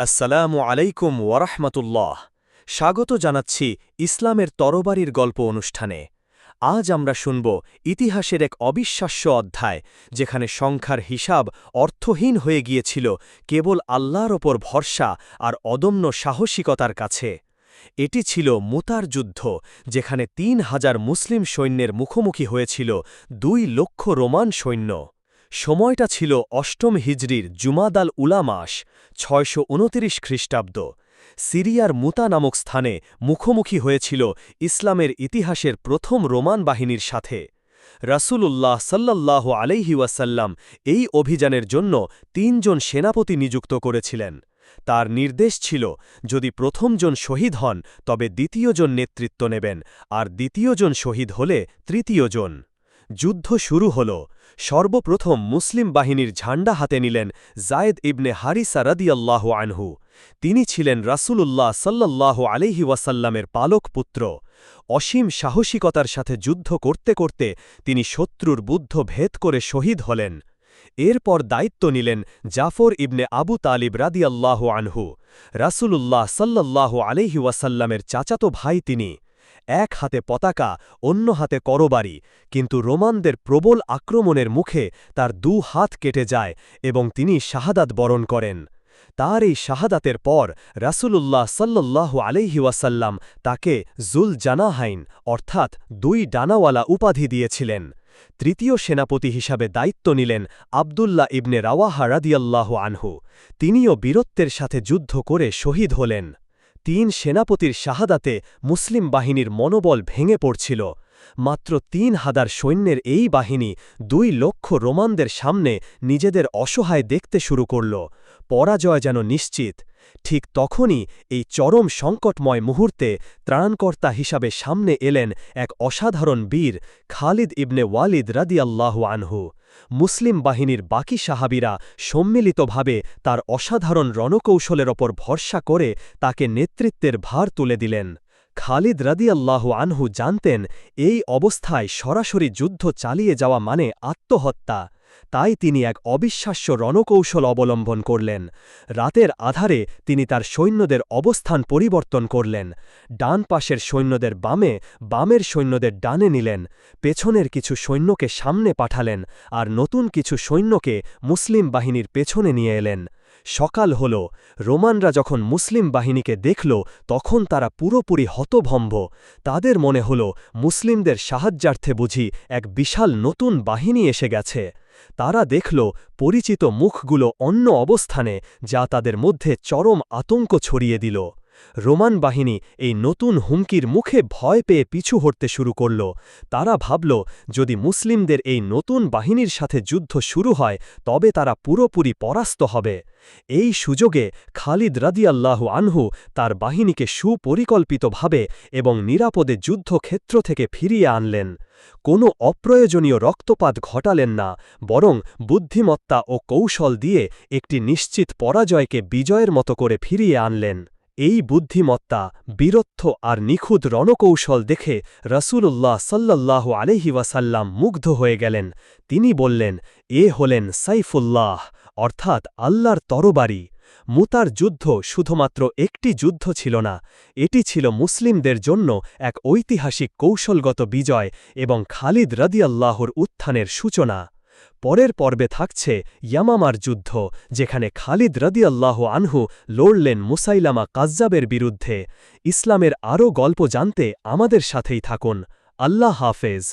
আসসালামু আলাইকুম ওয়ারাহমাতুল্লাহ স্বাগত জানাচ্ছি ইসলামের তরবারির গল্প অনুষ্ঠানে। আজ আমরা শুনব ইতিহাসের এক অবিশ্বাস্য অধ্যায়, যেখানে সংখ্যার হিসাব অর্থহীন হয়ে গিয়েছিল কেবল আল্লাহর ওপর ভরসা আর অদম্য সাহসিকতার কাছে। এটি ছিল মুতার যুদ্ধ, যেখানে তিন হাজার মুসলিম সৈন্যের মুখোমুখি হয়েছিল দুই লক্ষ রোমান সৈন্য। সময়টা ছিল অষ্টম হিজরির জুমাদাল উলা মাস, ছয়শো খ্রিস্টাব্দ। সিরিয়ার মুতা নামক স্থানে মুখোমুখি হয়েছিল ইসলামের ইতিহাসের প্রথম রোমান বাহিনীর সাথে। রাসূলুল্লাহ সাল্লাল্লাহ আলাইহি ওয়াসাল্লাম এই অভিযানের জন্য তিনজন সেনাপতি নিযুক্ত করেছিলেন। তার নির্দেশ ছিল, যদি প্রথমজন শহীদ হন, তবে দ্বিতীয়জন নেতৃত্ব নেবেন, আর দ্বিতীয়জন শহীদ হলে তৃতীয়জন। যুদ্ধ শুরু হল। সর্বপ্রথম মুসলিম বাহিনীর ঝান্ডা হাতে নিলেন জায়েদ ইবনে হারিসা রদিয়াল্লাহ আনহু। তিনি ছিলেন রাসূলুল্লাহ সাল্লাল্লাহ আলহি ওয়াসাল্লামের পালক পুত্র। অসীম সাহসিকতার সাথে যুদ্ধ করতে করতে তিনি শত্রুর বুদ্ধ ভেদ করে শহীদ হলেন। এরপর দায়িত্ব নিলেন জাফর ইবনে আবু তালিব রাদিয়াল্লাহ আনহু। রাসূলুল্লাহ সাল্লাল্লাহ আলহি ওয়াসাল্লামের চাচাতো ভাই তিনি। এক হাতে পতাকা, অন্য হাতে করবারি, কিন্তু রোমানদের প্রবল আক্রমণের মুখে তার দু হাত কেটে যায় এবং তিনি শাহাদাত বরণ করেন। তার এই শাহাদাতের পর রাসূলুল্লাহ সাল্লাল্লাহু আলাইহি ওয়াসাল্লাম তাকে জুল জানাহাইন অর্থাৎ দুই ডানাওয়ালা উপাধি দিয়েছিলেন। তৃতীয় সেনাপতি হিসাবে দায়িত্ব নিলেন আবদুল্লাহ ইবনে রাওয়াহা রাদিয়াল্লাহ আনহু। তিনিও বীরত্বের সাথে যুদ্ধ করে শহীদ হলেন। তিন সেনাপতির শাহাদাতে মুসলিম বাহিনীর মনোবল ভেঙে পড়ছিল। মাত্র তিন হাজার সৈন্যের এই বাহিনী দুই লক্ষ রোমানদের সামনে নিজেদের অসহায় দেখতে শুরু করল। পরাজয় যেন নিশ্চিত। ঠিক তখনই এই চরম সংকটময় মুহূর্তে ত্রাণকর্তা হিসাবে সামনে এলেন এক অসাধারণ বীর, খালিদ ইবনে ওয়ালিদ রাদিয়াল্লাহ আনহু। মুসলিম বাহিনীর বাকি সাহাবিরা সম্মিলিতভাবে তার অসাধারণ রণকৌশলের ওপর ভরসা করে তাকে নেতৃত্বের ভার তুলে দিলেন। খালিদ রাদিয়াল্লাহ আনহু জানতেন, এই অবস্থায় সরাসরি যুদ্ধ চালিয়ে যাওয়া মানে আত্মহত্যা। তাই তিনি এক অবিশ্বাস্য রণকৌশল অবলম্বন করলেন। রাতের আধারে তিনি তার সৈন্যদের অবস্থান পরিবর্তন করলেন। ডান পাশের সৈন্যদের বামে বামের সৈন্যদের ডানে নিলেন। পেছনের কিছু সৈন্যকে সামনে পাঠালেন আর নতুন কিছু সৈন্যকে মুসলিম বাহিনীর পেছনে নিয়ে এলেন। সকাল হল। রোমানরা যখন মুসলিম বাহিনীকে দেখল, তখন তারা পুরোপুরি হতভম্ব। তাদের মনে হল, মুসলিমদের সাহায্যার্থে বুঝি এক বিশাল নতুন বাহিনী এসে গেছে। তারা দেখল পরিচিত মুখগুলো অন্য অবস্থানে যা তাদের মধ্যে চরম আতঙ্ক ছড়িয়ে দিল। রোমান বাহিনী এই নতুন হুমকির মুখে ভয় পেয়ে পিছু হটতে শুরু করল। তারা ভাবল, যদি মুসলিমদের এই নতুন বাহিনীর সাথে যুদ্ধ শুরু হয়, তবে তারা পুরোপুরি পরাস্ত হবে। এই সুযোগে খালিদ রাদিয়াল্লাহু আনহু তার বাহিনীকে সুপরিকল্পিতভাবে এবং নিরাপদে যুদ্ধক্ষেত্র থেকে ফিরিয়ে আনলেন। কোনো অপ্রয়োজনীয় রক্তপাত ঘটালেন না, বরং বুদ্ধিমত্তা ও কৌশল দিয়ে একটি নিশ্চিত পরাজয়কে বিজয়ের মতো করে ফিরিয়ে আনলেন। এই বুদ্ধিমত্তা বীরত্ব আর নিখুঁত রণকৌশল দেখে রসুল্লাহ সাল্লাহ আলহি ওয়াসাল্লাম মুগ্ধ হয়ে গেলেন। তিনি বললেন, এ হলেন সাইফুল্লাহ, অর্থাৎ আল্লাহর তরবারি। মুতার যুদ্ধ শুধুমাত্র একটি যুদ্ধ ছিল না, এটি ছিল মুসলিমদের জন্য এক ঐতিহাসিক কৌশলগত বিজয় এবং খালিদ রদিয়াল্লাহর উত্থানের সূচনা। পরের পর্বে থাকছে ইয়ামামার যুদ্ধ, যেখানে খালিদ রদিয়াল্লাহ আনহু লড়লেন মুসাইলামা কাজ্জাবের বিরুদ্ধে। ইসলামের আরও গল্প জানতে আমাদের সাথেই থাকুন। আল্লাহ হাফেজ।